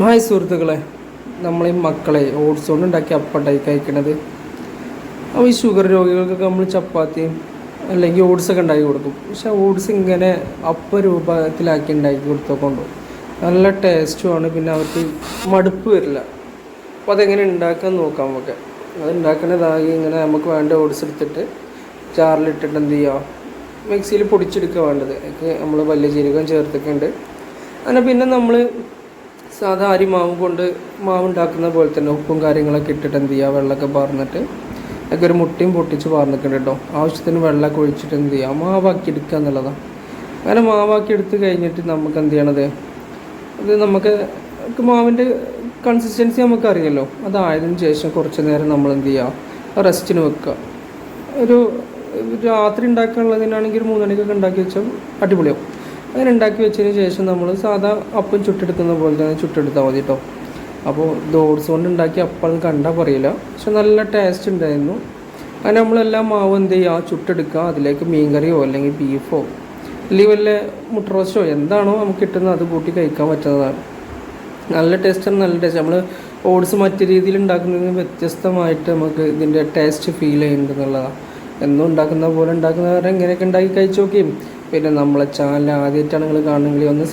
Hi സുഹൃത്തുക്കളെ നമ്മളെ മക്കളെ ഓട്സ് കൊണ്ട് ഉണ്ടാക്കി അപ്പണ്ടായി കഴിക്കണത്. അപ്പോൾ ഈ ഷുഗർ രോഗികൾക്കൊക്കെ നമ്മൾ ചപ്പാത്തിയും അല്ലെങ്കിൽ ഓട്സ് ഒക്കെ ഉണ്ടാക്കി കൊടുക്കും. പക്ഷേ ഓട്സ് ഇങ്ങനെ അപ്പ രൂപത്തിലാക്കി ഉണ്ടാക്കി കൊടുത്തോക്കൊണ്ടു നല്ല ടേസ്റ്റുമാണ് പിന്നെ അവർക്ക് മടുപ്പ് വരില്ല. അപ്പോൾ അതെങ്ങനെ ഉണ്ടാക്കാൻ നോക്കാം നമുക്ക്. അത് ഉണ്ടാക്കണതായി ഇങ്ങനെ നമുക്ക് വേണ്ട ഓട്സ് എടുത്തിട്ട് ചാറിലിട്ടിട്ട് എന്ത് ചെയ്യുക മിക്സിയിൽ പൊടിച്ചെടുക്കുക വേണ്ടത്. നമ്മൾ വലിയ ജീരകം ചേർത്തിട്ടുണ്ട് അങ്ങനെ പിന്നെ നമ്മൾ സാധാ അരി മാവ് കൊണ്ട് മാവ് ഉണ്ടാക്കുന്ന പോലെ തന്നെ ഉപ്പും കാര്യങ്ങളൊക്കെ ഇട്ടിട്ട് എന്ത് ചെയ്യുക വെള്ളമൊക്കെ പാർന്നിട്ട് ഒക്കെ ഒരു മുട്ടയും പൊട്ടിച്ച് പാർന്നിട്ടുണ്ട് കേട്ടോ ആവശ്യത്തിന് വെള്ളമൊക്കെ ഒഴിച്ചിട്ട് എന്ത് ചെയ്യുക മാവാക്കി എടുക്കുക എന്നുള്ളതാണ് അങ്ങനെ മാവാക്കി എടുത്ത് കഴിഞ്ഞിട്ട് നമുക്ക് എന്ത് ചെയ്യണത്? അത് നമുക്ക് മാവിന്റെ കൺസിസ്റ്റൻസി നമുക്ക് അറിയാലോ. അതായതിനു ശേഷം കുറച്ച് നേരം നമ്മൾ എന്ത് ചെയ്യുക റെസ്റ്റിന് വെക്കുക. ഒരു രാത്രി ഉണ്ടാക്കാനുള്ളതിനാണെങ്കിൽ ഒരു മൂന്നണിക്കൊക്കെ ഉണ്ടാക്കി വെച്ചാൽ അടിപൊളിയാവും. അങ്ങനെ ഉണ്ടാക്കി വെച്ചതിന് ശേഷം നമ്മൾ സാധാ അപ്പം ചുട്ടെടുക്കുന്ന പോലെ തന്നെ ചുട്ടെടുത്താൽ മതി കേട്ടോ അപ്പോൾ ഓട്സ് കൊണ്ട് ഉണ്ടാക്കി അപ്പം കണ്ടാൽ പറയില്ല. പക്ഷെ നല്ല ടേസ്റ്റ് ഉണ്ടായിരുന്നു. അങ്ങനെ നമ്മളെല്ലാം മാവ് എന്ത് ചെയ്യുക ചുട്ടെടുക്കുക അതിലേക്ക് മീൻകറിയോ അല്ലെങ്കിൽ ബീഫോ അല്ലെങ്കിൽ വല്ല മുട്ട റോസ്റ്റോ എന്താണോ നമുക്ക് കിട്ടുന്നത് അത് കൂട്ടി കഴിക്കാൻ പറ്റുന്നതാണ്. നല്ല ടേസ്റ്റാണ് നല്ല ടേസ്റ്റ് നമ്മൾ ഓട്സ് മറ്റു രീതിയിൽ ഉണ്ടാക്കുന്നതിന് വ്യത്യസ്തമായിട്ട് നമുക്ക് ഇതിന്റെ ടേസ്റ്റ് ഫീൽ ചെയ്യുന്നുണ്ടെന്നുള്ളതാണ് എന്നും ഉണ്ടാക്കുന്ന പോലെ ഉണ്ടാക്കുന്നവരെ ഇങ്ങനെയൊക്കെ ഉണ്ടാക്കി കഴിച്ചു നോക്കിയും. പിന്നെ നമ്മളെ ചാനൽ ആദ്യമായിട്ടാണ് നിങ്ങൾ കാണുന്നെങ്കിൽ ഒന്ന്